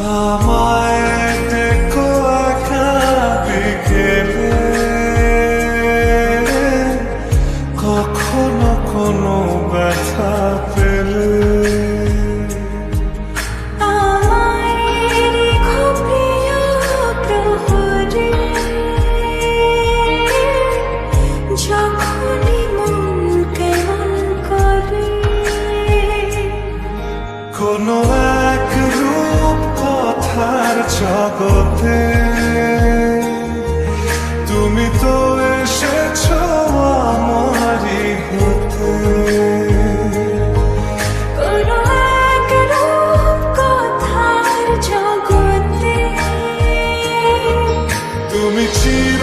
আমায় দেখো বিকেলে কখনো কোনো ব্যথা পেলে মন কোনো এক রূপ জগতে। তুমি তো এসেছ আমারই হতে। তুমি চির